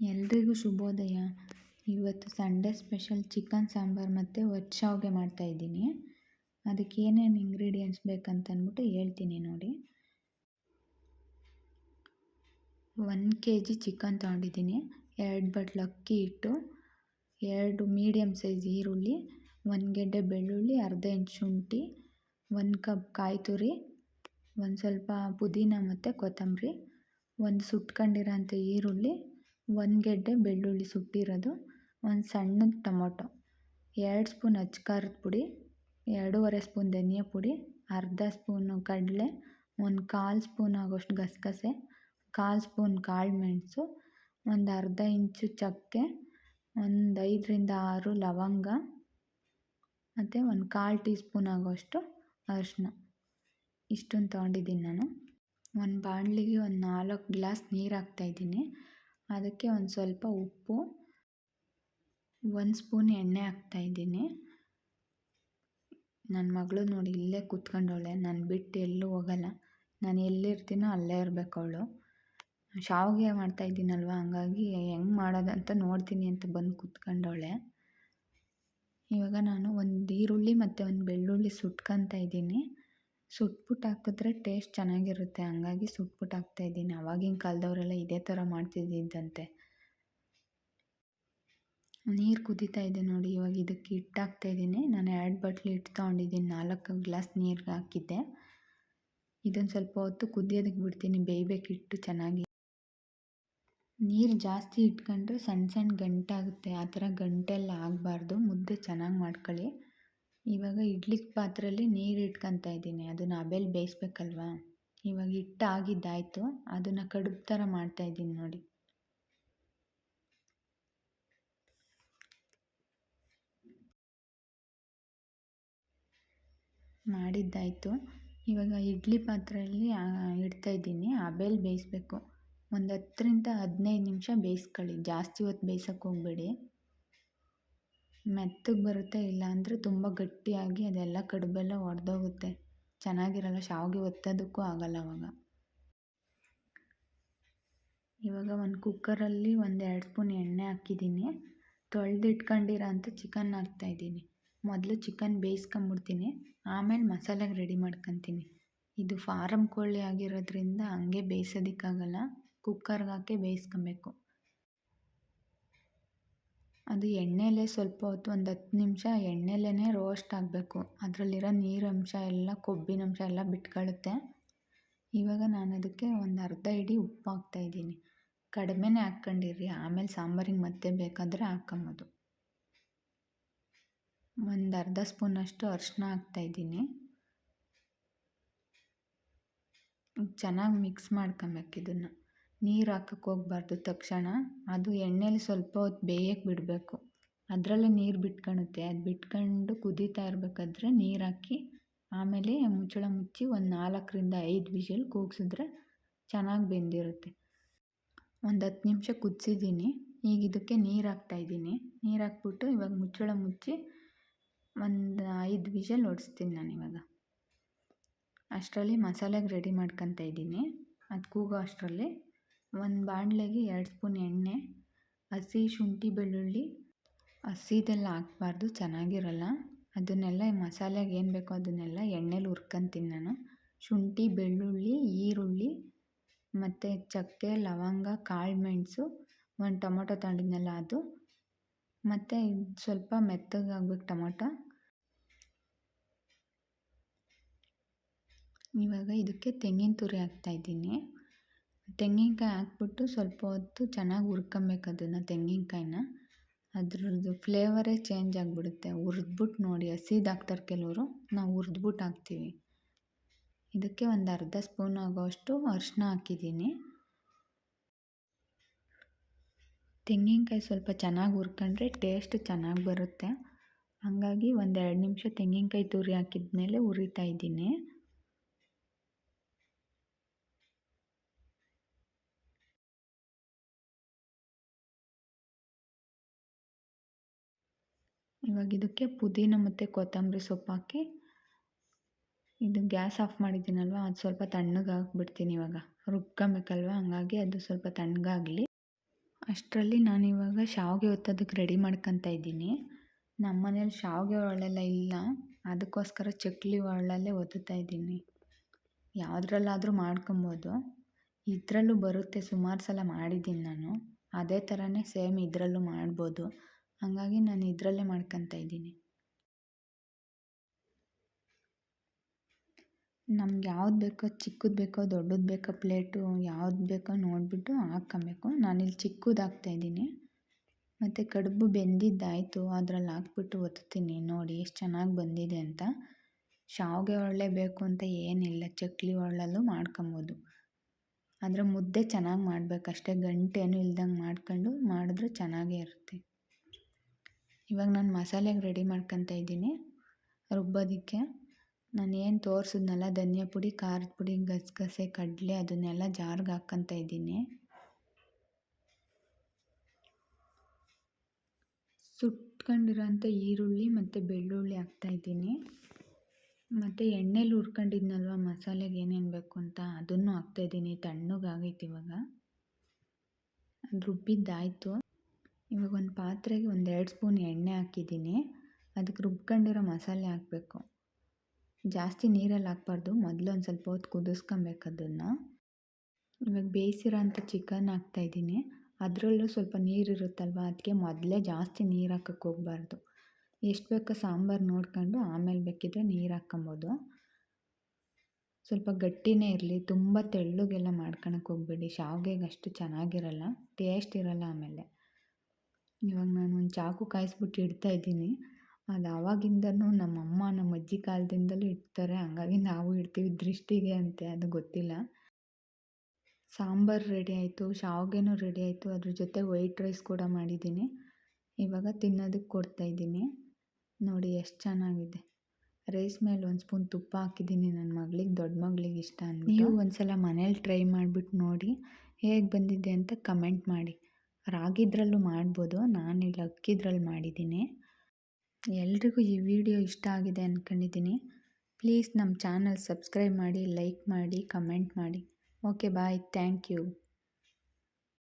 ಎಲ್ರಿಗೂ ಶುಭೋದಯ. ಇವತ್ತು ಸಂಡೇ ಸ್ಪೆಷಲ್ ಚಿಕನ್ ಸಾಂಬಾರು ಮತ್ತು ಒತ್ತು ಶಾವಿಗೆ ಮಾಡ್ತಾಯಿದ್ದೀನಿ ಅದಕ್ಕೆ ಏನೇನು ಇಂಗ್ರೀಡಿಯೆಂಟ್ಸ್ ಬೇಕಂತ ಅಂದ್ಬಿಟ್ಟು ಹೇಳ್ತೀನಿ ನೋಡಿ. ಒಂದು ಕೆ ಜಿ ಚಿಕನ್ ತೊಗೊಂಡಿದ್ದೀನಿ. ಎರಡು ಬಟ್ಲು ಅಕ್ಕಿ ಹಿಟ್ಟು, ಎರಡು ಮೀಡಿಯಮ್ ಸೈಜ್ ಈರುಳ್ಳಿ, ಒಂದು ಗೆಡ್ಡೆ ಬೆಳ್ಳುಳ್ಳಿ, ಅರ್ಧ ಇಂಚ್ ಶುಂಠಿ, ಒಂದು ಕಪ್ ಕಾಯಿ ತುರಿ, ಒಂದು ಸ್ವಲ್ಪ ಪುದೀನ ಮತ್ತು ಕೊತ್ತಂಬರಿ, ಒಂದು ಸುಟ್ಕೊಂಡಿರೋಂಥ ಈರುಳ್ಳಿ ಒಂದು ಗೆಡ್ಡೆ ಬೆಳ್ಳುಳ್ಳಿ ಸುಟ್ಟಿರೋದು, ಒಂದು ಸಣ್ಣದು ಟೊಮೊಟೊ, ಎರಡು ಸ್ಪೂನ್ ಅಚ್ಚ ಖಾರದ ಪುಡಿ, ಎರಡೂವರೆ ಸ್ಪೂನ್ ಧನಿಯಾ ಪುಡಿ, ಅರ್ಧ ಸ್ಪೂನು ಕಡಲೆ, ಒಂದು ಕಾಲು ಸ್ಪೂನ್ ಆಗೋಷ್ಟು ಗಸಗಸೆ, ಕಾಲು ಸ್ಪೂನ್ ಕಾಳು ಮೆಣಸು, ಒಂದು ಅರ್ಧ ಇಂಚು ಚಕ್ಕೆ, ಒಂದು ಐದರಿಂದ ಆರು ಲವಂಗ, ಮತ್ತು ಒಂದು ಕಾಲು ಟೀ ಸ್ಪೂನ್ ಆಗೋಷ್ಟು ಅರಿಶಿನ ಇಷ್ಟನ್ನು ತೊಗೊಂಡಿದ್ದೀನಿ ನಾನು. ಒಂದು ಬಾಣಲಿಗೆ ಒಂದು ನಾಲ್ಕು ಗ್ಲಾಸ್ ನೀರು ಹಾಕ್ತಾಯಿದ್ದೀನಿ ಅದಕ್ಕೆ ಒಂದು ಸ್ವಲ್ಪ ಉಪ್ಪು, ಒಂದು ಸ್ಪೂನ್ ಎಣ್ಣೆ ಹಾಕ್ತಾಯಿದ್ದೀನಿ ನನ್ನ ಮಗಳು ನೋಡಿ ಇಲ್ಲೇ ಕೂತ್ಕೊಂಡವಳೆ, ನಾನು ಬಿಟ್ಟು ಎಲ್ಲೂ ಹೋಗಲ್ಲ. ನಾನು ಎಲ್ಲಿರ್ತೀನೋ ಅಲ್ಲೇ ಇರಬೇಕು ಅವಳು. ಶಾವಿಗೆ ಮಾಡ್ತಾಯಿದ್ದೀನಲ್ವ ಹಂಗಾಗಿ ಹೆಂಗೆ ಮಾಡೋದಂತ ನೋಡ್ತೀನಿ ಅಂತ ಬಂದು ಕೂತ್ಕೊಂಡವಳೆ. ಇವಾಗ ನಾನು ಒಂದು ಈರುಳ್ಳಿ ಮತ್ತು ಒಂದು ಬೆಳ್ಳುಳ್ಳಿ ಸುಟ್ಕೊತಾ ಇದ್ದೀನಿ. ಸುಟ್ಬಿಟ್ಟು ಹಾಕಿದ್ರೆ ಟೇಸ್ಟ್ ಚೆನ್ನಾಗಿರುತ್ತೆ. ಹಂಗಾಗಿ ಸುಟ್ಬಿಟ್ಟು ಹಾಕ್ತಾಯಿದ್ದೀನಿ ಅವಾಗಿನ ಕಾಲದವರೆಲ್ಲ ಇದೇ ಥರ ಮಾಡ್ತಿದ್ದಿದ್ದಂತೆ. ನೀರು ಕುದೀತಾ ಇದೆ ನೋಡಿ. ಇವಾಗ ಇದಕ್ಕೆ ಹಿಟ್ಟು ಹಾಕ್ತಾಯಿದ್ದೀನಿ ನಾನು ಎರಡು ಬಟ್ಲು ಹಿಟ್ಟು ತೊಗೊಂಡಿದ್ದೀನಿ. ನಾಲ್ಕು ಗ್ಲಾಸ್ ನೀರಿಗೆ ಹಾಕಿದ್ದೆ. ಇದೊಂದು ಸ್ವಲ್ಪ ಹೊತ್ತು ಕುದಿಯೋದಕ್ಕೆ ಬಿಡ್ತೀನಿ. ಬೇಯಬೇಕು ಹಿಟ್ಟು ಚೆನ್ನಾಗಿ. ನೀರು ಜಾಸ್ತಿ ಇಟ್ಕೊಂಡ್ರೆ ಸಣ್ಣ ಸಣ್ಣ ಗಂಟಾಗುತ್ತೆ. ಆ ಥರ ಗಂಟೆಲ್ಲ ಆಗಬಾರ್ದು. ಮುದ್ದೆ ಚೆನ್ನಾಗಿ ಮಾಡ್ಕೊಳ್ಳಿ. ಇವಾಗ ಇಡ್ಲಿ ಪಾತ್ರೆಯಲ್ಲಿ ನೀರು ಇಟ್ಕೊತಾ ಇದ್ದೀನಿ. ಅದನ್ನು ಹಬೆಲಿ ಬೇಯಿಸ್ಬೇಕಲ್ವಾ? ಇವಾಗ ಹಿಟ್ಟು ಆಗಿದ್ದಾಯಿತು ಅದನ್ನು ಕಡುಬು ಥರ ಮಾಡ್ತಾಯಿದ್ದೀನಿ ನೋಡಿ. ಮಾಡಿದ್ದಾಯಿತು. ಇವಾಗ ಇಡ್ಲಿ ಪಾತ್ರೆಯಲ್ಲಿ ಇಡ್ತಾಯಿದ್ದೀನಿ ಹಬೆಲಿ ಬೇಯಿಸ್ಬೇಕು. ಒಂದು ಹತ್ತರಿಂದ ಹದಿನೈದು ನಿಮಿಷ ಬೇಯಿಸ್ಕೊಳ್ಳಿ. ಜಾಸ್ತಿ ಹೊತ್ತು ಬೇಯ್ಸೋಕ್ಕೆ ಹೋಗಬೇಡಿ. ಮೆತ್ತಗೆ ಬರುತ್ತೆ ಇಲ್ಲ ಅಂದರೆ ತುಂಬ ಗಟ್ಟಿಯಾಗಿ ಅದೆಲ್ಲ ಕಡುಬೆಲ್ಲ ಒಡೆದೋಗುತ್ತೆ. ಚೆನ್ನಾಗಿರಲ್ಲ, ಶಾವಿಗೆ ಒತ್ತೋದಕ್ಕೂ ಆಗಲ್ಲ ಅವಾಗ. ಇವಾಗ ಒಂದು ಕುಕ್ಕರಲ್ಲಿ ಒಂದು ಎರಡು ಸ್ಪೂನ್ ಎಣ್ಣೆ ಹಾಕಿದ್ದೀನಿ. ತೊಳೆದಿಟ್ಕೊಂಡಿರೋ ಅಂಥ ಚಿಕನ್ ಹಾಕ್ತಾಯಿದ್ದೀನಿ ಮೊದಲು ಚಿಕನ್ ಬೇಯಿಸ್ಕೊಂಬಿಡ್ತೀನಿ. ಆಮೇಲೆ ಮಸಾಲೆಗೆ ರೆಡಿ ಮಾಡ್ಕೊತೀನಿ. ಇದು ಫಾರಮ್ ಕೋಳಿ ಆಗಿರೋದ್ರಿಂದ ಹಂಗೆ ಬೇಯಿಸೋದಕ್ಕಾಗಲ್ಲ. ಕುಕ್ಕರ್ಗೆ ಹಾಕಿ ಬೇಯಿಸ್ಕೊಬೇಕು. ಅದು ಎಣ್ಣೆಲೇ ಸ್ವಲ್ಪ ಹೊತ್ತು ಒಂದು ಹತ್ತು ನಿಮಿಷ ಎಣ್ಣೆಲೇ ರೋಸ್ಟ್ ಆಗಬೇಕು. ಅದರಲ್ಲಿರೋ ನೀರಂಶ ಎಲ್ಲ ಕೊಬ್ಬಿನಂಶ ಎಲ್ಲ ಬಿಟ್ಕೊಳ್ಳುತ್ತೆ ಇವಾಗ ನಾನು ಅದಕ್ಕೆ ಒಂದು ಅರ್ಧ ಹಿಡಿ ಉಪ್ಪು ಹಾಕ್ತಾಯಿದ್ದೀನಿ ಕಡಿಮೆನೇ ಹಾಕ್ಕೊಂಡಿರಿ. ಆಮೇಲೆ ಸಾಂಬಾರಿಗೆ ಮತ್ತೆ ಬೇಕಾದರೆ ಹಾಕ್ಕೊಬೋದು ಒಂದು ಅರ್ಧ ಸ್ಪೂನಷ್ಟು ಅರಿಶಿನ ಹಾಕ್ತಾಯಿದ್ದೀನಿ ಚೆನ್ನಾಗಿ ಮಿಕ್ಸ್ ಮಾಡ್ಕೊಬೇಕು ಇದನ್ನು. ನೀರು ಹಾಕಕ್ಕೆ ಹೋಗ್ಬಾರ್ದು ತಕ್ಷಣ. ಅದು ಎಣ್ಣೆಲಿ ಸ್ವಲ್ಪ ಹೊತ್ತು ಬೇಯಕ್ಕೆ ಬಿಡಬೇಕು. ಅದರಲ್ಲೇ ನೀರು ಬಿಟ್ಕೊಳುತ್ತೆ ಅದು ಬಿಟ್ಕೊಂಡು ಕುದೀತಾ ಇರಬೇಕಾದ್ರೆ ನೀರು ಹಾಕಿ ಆಮೇಲೆ ಮುಚ್ಚಳ ಮುಚ್ಚಿ ಒಂದು ನಾಲ್ಕರಿಂದ ಐದು ವಿಷಲ್ ಕೂಗಿಸಿದ್ರೆ ಚೆನ್ನಾಗಿ ಬೆಂದಿರುತ್ತೆ. ಒಂದು ಹತ್ತು ನಿಮಿಷ ಕುದಿಸಿದ್ದೀನಿ. ಈಗ ಇದಕ್ಕೆ ನೀರು ಹಾಕ್ತಾಯಿದ್ದೀನಿ ನೀರು ಹಾಕ್ಬಿಟ್ಟು ಇವಾಗ ಮುಚ್ಚಳ ಮುಚ್ಚಿ ಒಂದು ಐದು ವಿಷಲ್ ಹೊಡಿಸ್ತೀನಿ ನಾನು ಇವಾಗ. ಅಷ್ಟರಲ್ಲಿ ಮಸಾಲೆಗೆ ರೆಡಿ ಮಾಡ್ಕೊತಾ ಇದ್ದೀನಿ. ಅದು ಕೂಗೋ ಅಷ್ಟರಲ್ಲಿ. ಒಂದು ಬಾಣಲೆಗೆ ಎರಡು ಸ್ಪೂನ್ ಎಣ್ಣೆ, ಹಸಿ ಶುಂಠಿ ಬೆಳ್ಳುಳ್ಳಿ. ಹಸಿದೆಲ್ಲ ಹಾಕ್ಬಾರ್ದು, ಚೆನ್ನಾಗಿರಲ್ಲ. ಅದನ್ನೆಲ್ಲ ಈ ಮಸಾಲೆಗೆ ಏನು ಬೇಕೋ ಅದನ್ನೆಲ್ಲ ಎಣ್ಣೆಲಿ ಹುರ್ಕೊಂತೀನಿ ನಾನು. ಶುಂಠಿ, ಬೆಳ್ಳುಳ್ಳಿ, ಈರುಳ್ಳಿ, ಮತ್ತು ಚಕ್ಕೆ, ಲವಂಗ, ಕಾಳು ಮೆಣಸು, ಒಂದು ಟೊಮೊಟೊ ತಗೊಂಡಿದ್ನಲ್ಲ ಅದು ಮತ್ತು ಸ್ವಲ್ಪ ಮೆತ್ತಗಾಗ್ಬೇಕು ಟೊಮೊಟೊ. ಇವಾಗ ಇದಕ್ಕೆ ತೆಂಗಿನ ತುರಿ ಹಾಕ್ತಾಯಿದ್ದೀನಿ ತೆಂಗಿನಕಾಯಿ ಹಾಕ್ಬಿಟ್ಟು ಸ್ವಲ್ಪ ಹೊತ್ತು ಚೆನ್ನಾಗಿ ಹುರ್ಕೊಬೇಕು ಅದನ್ನು, ತೆಂಗಿನಕಾಯಿನ. ಅದ್ರದ್ದು ಫ್ಲೇವರೇ ಚೇಂಜ್ ಆಗಿಬಿಡುತ್ತೆ. ಹುರಿದ್ಬಿಟ್ಟು ನೋಡಿ, ಹಸಿದು ಹಾಕ್ತಾರೆ ಕೆಲವರು. ನಾವು ಹುರಿದ್ಬಿಟ್ಟು ಹಾಕ್ತೀವಿ. ಇದಕ್ಕೆ ಒಂದು ಅರ್ಧ ಸ್ಪೂನ್ ಆಗೋಷ್ಟು ಅರಿಶಿನ ಹಾಕಿದ್ದೀನಿ. ತೆಂಗಿನಕಾಯಿ ಸ್ವಲ್ಪ ಚೆನ್ನಾಗಿ ಹುರ್ಕೊಂಡ್ರೆ ಟೇಸ್ಟ್ ಚೆನ್ನಾಗಿ ಬರುತ್ತೆ. ಹಾಗಾಗಿ ಒಂದೆರಡು ನಿಮಿಷ ತೆಂಗಿನಕಾಯಿ ತುರಿ ಹಾಕಿದ್ಮೇಲೆ ಹುರಿತಾ ಇದ್ದೀನಿ. ಇವಾಗ ಇದಕ್ಕೆ ಪುದೀನ ಮತ್ತು ಕೊತ್ತಂಬರಿ ಸೊಪ್ಪು ಹಾಕಿ ಇದು ಗ್ಯಾಸ್ ಆಫ್ ಮಾಡಿದ್ದೀನಲ್ವ, ಅದು ಸ್ವಲ್ಪ ತಣ್ಣಗೆ ಹಾಕ್ಬಿಡ್ತೀನಿ ಇವಾಗ. ರುಬ್ಕೊಬೇಕಲ್ವ? ಹಂಗಾಗಿ ಅದು ಸ್ವಲ್ಪ ತಣ್ಣಗಾಗಲಿ. ಅಷ್ಟರಲ್ಲಿ ನಾನಿವಾಗ ಶಾವಿಗೆ ಒತ್ತೋದಕ್ಕೆ ರೆಡಿ ಮಾಡ್ಕೊತಾ ಇದ್ದೀನಿ. ನಮ್ಮ ಮನೇಲಿ ಶಾವಿಗೆ ಒಳ್ಳೆಲ್ಲ ಇಲ್ಲ, ಅದಕ್ಕೋಸ್ಕರ ಚಕ್ಲಿ ಒಳ್ಳಲ್ಲೇ ಒತ್ತುತ್ತಾ ಇದ್ದೀನಿ. ಯಾವುದ್ರಲ್ಲಾದರೂ ಮಾಡ್ಕೊಬೋದು. ಇದರಲ್ಲೂ ಬರುತ್ತೆ, ಸುಮಾರು ಸಲ ಮಾಡಿದ್ದೀನಿ ನಾನು. ಅದೇ ಥರನೇ ಸೇಮ್ ಇದರಲ್ಲೂ ಮಾಡ್ಬೋದು. ಹಾಗಾಗಿ ನಾನು ಇದರಲ್ಲೇ ಮಾಡ್ಕೊತಾ ಇದ್ದೀನಿ. ನಮ್ಗೆ ಯಾವ್ದು ಬೇಕೋ ಚಿಕ್ಕದು ಬೇಕೋ ದೊಡ್ಡದು ಬೇಕೋ ಪ್ಲೇಟು, ಯಾವ್ದು ಬೇಕೋ ನೋಡಿಬಿಟ್ಟು ಹಾಕ್ಕೊಬೇಕು. ನಾನಿಲ್ಲಿ ಚಿಕ್ಕದು ಹಾಕ್ತಾಯಿದ್ದೀನಿ ಮತ್ತು ಕಡುಬು ಬೆಂದಿದ್ದಾಯಿತು, ಅದ್ರಲ್ಲಿ ಹಾಕ್ಬಿಟ್ಟು ಒತ್ತೀನಿ. ನೋಡಿ ಎಷ್ಟು ಚೆನ್ನಾಗಿ ಬಂದಿದೆ ಅಂತ. ಶಾವಿಗೆ ಒಳ್ಳೆ ಬೇಕು ಅಂತ ಏನಿಲ್ಲ, ಚಕ್ಲಿ ಒರಳಲ್ಲೂ ಮಾಡ್ಕೊಬೋದು. ಆದರೆ ಮುದ್ದೆ ಚೆನ್ನಾಗಿ ಮಾಡಬೇಕಷ್ಟೇ ಗಂಟೇನು ಇಲ್ದಂಗೆ ಮಾಡ್ಕೊಂಡು ಮಾಡಿದ್ರೆ ಚೆನ್ನಾಗೇ ಇರುತ್ತೆ. ಇವಾಗ ನಾನು ಮಸಾಲೆಗೆ ರೆಡಿ ಮಾಡ್ಕೊತಾ ಇದ್ದೀನಿ. ರುಬ್ಬೋದಕ್ಕೆ. ನಾನು ಏನು ತೋರಿಸಿದ್ನಲ್ಲ, ಧನಿಯಾ ಪುಡಿ, ಖಾರದ ಪುಡಿ, ಗಸಗಸೆ, ಕಡಲೆ ಅದನ್ನೆಲ್ಲ ಜಾರ್ಗೆ ಹಾಕ್ಕೊತಾ ಇದ್ದೀನಿ. ಸುಟ್ಕೊಂಡಿರೋಂಥ ಈರುಳ್ಳಿ ಮತ್ತು ಬೆಳ್ಳುಳ್ಳಿ ಹಾಕ್ತಾಯಿದ್ದೀನಿ ಮತ್ತು ಎಣ್ಣೆಲಿ ಹುರ್ಕೊಂಡಿದ್ನಲ್ವ, ಮಸಾಲೆಗೆ ಏನೇನು ಬೇಕು ಅಂತ ಅದನ್ನು ಹಾಕ್ತಾಯಿದ್ದೀನಿ ತಣ್ಣಗಾಗೈತೆ ಇವಾಗ. ಅದು ರುಬ್ಬಿದ್ದಾಯಿತು. ಇವಾಗ ಒಂದು ಪಾತ್ರೆಗೆ ಒಂದು ಎರಡು ಸ್ಪೂನ್ ಎಣ್ಣೆ ಹಾಕಿದ್ದೀನಿ. ಅದಕ್ಕೆ ರುಬ್ಕೊಂಡಿರೋ ಮಸಾಲೆ ಹಾಕಬೇಕು. ಜಾಸ್ತಿ ನೀರಲ್ಲಿ ಹಾಕ್ಬಾರ್ದು. ಮೊದಲು ಒಂದು ಸ್ವಲ್ಪ ಹೊತ್ತು ಕುದಿಸ್ಕೊಬೇಕು ಅದನ್ನು. ಇವಾಗ ಬೇಯಿಸಿರೋ ಅಂಥ ಚಿಕನ್ ಹಾಕ್ತಾಯಿದ್ದೀನಿ ಅದರಲ್ಲೂ ಸ್ವಲ್ಪ ನೀರಿರುತ್ತಲ್ವ ಅದಕ್ಕೆ ಮೊದಲೇ ಜಾಸ್ತಿ ನೀರು ಹಾಕಕ್ಕೆ ಹೋಗ್ಬಾರ್ದು. ಎಷ್ಟು ಬೇಕೋ ಸಾಂಬಾರು ನೋಡ್ಕೊಂಡು ಆಮೇಲೆ ಬೇಕಿದ್ದರೆ ನೀರು ಹಾಕ್ಕೊಬೋದು. ಸ್ವಲ್ಪ ಗಟ್ಟಿನೇ ಇರಲಿ. ತುಂಬ ತೆಳ್ಳಗೆಲ್ಲ ಮಾಡ್ಕೊಳಕ್ಕೆ ಹೋಗ್ಬೇಡಿ. ಶಾವಿಗೆಗೆ ಅಷ್ಟು ಚೆನ್ನಾಗಿರಲ್ಲ. ಟೇಸ್ಟ್ ಇರಲ್ಲ ಆಮೇಲೆ. ಇವಾಗ ನಾನು ಒಂದು ಚಾಕು ಕಾಯಿಸ್ಬಿಟ್ಟು ಇಡ್ತಾ ಇದ್ದೀನಿ. ಅದು ಆವಾಗಿಂದನೂ ನಮ್ಮಮ್ಮ ನಮ್ಮ ಅಜ್ಜಿ ಕಾಲದಿಂದಲೂ ಇಡ್ತಾರೆ. ಹಂಗಾಗಿ ನಾವು ಇಡ್ತೀವಿ ದೃಷ್ಟಿಗೆ ಅಂತೆ, ಅದು ಗೊತ್ತಿಲ್ಲ. ಸಾಂಬಾರು ರೆಡಿ ಆಯಿತು, ಶಾವಿಗೆನೂ ರೆಡಿ ಆಯಿತು. ಅದ್ರ ಜೊತೆ ವೈಟ್ ರೈಸ್ ಕೂಡ ಮಾಡಿದ್ದೀನಿ. ಇವಾಗ ತಿನ್ನೋದಕ್ಕೆ ಕೊಡ್ತಾ ಇದ್ದೀನಿ. ನೋಡಿ ಎಷ್ಟು ಚೆನ್ನಾಗಿದೆ. ರೈಸ್ ಮೇಲೆ ಒಂದು ಸ್ಪೂನ್ ತುಪ್ಪ ಹಾಕಿದ್ದೀನಿ ನನ್ನ ಮಗಳಿಗೆ, ದೊಡ್ಡ ಮಗಳಿಗೆ ಇಷ್ಟ ಅಂತ ನೀವು ಒಂದು ಸಲ ಮನೇಲಿ ಟ್ರೈ ಮಾಡಿಬಿಟ್ಟು ನೋಡಿ, ಹೇಗೆ ಬಂದಿದೆ ಅಂತ ಕಮೆಂಟ್ ಮಾಡಿ. ರಾಗಿದ್ರಲ್ಲೂ ಮಾಡ್ಬೋದು ನಾನಿಲ್ಲಿ ಅಕ್ಕಿದ್ರಲ್ಲಿ ಮಾಡಿದ್ದೀನಿ. ಎಲ್ರಿಗೂ ಈ ವಿಡಿಯೋ ಇಷ್ಟ ಆಗಿದೆ ಅಂದ್ಕೊಂಡಿದ್ದೀನಿ ಪ್ಲೀಸ್ ನಮ್ಮ ಚಾನಲ್ ಸಬ್ಸ್ಕ್ರೈಬ್ ಮಾಡಿ, ಲೈಕ್ ಮಾಡಿ, ಕಮೆಂಟ್ ಮಾಡಿ. Okay, bye, thank you.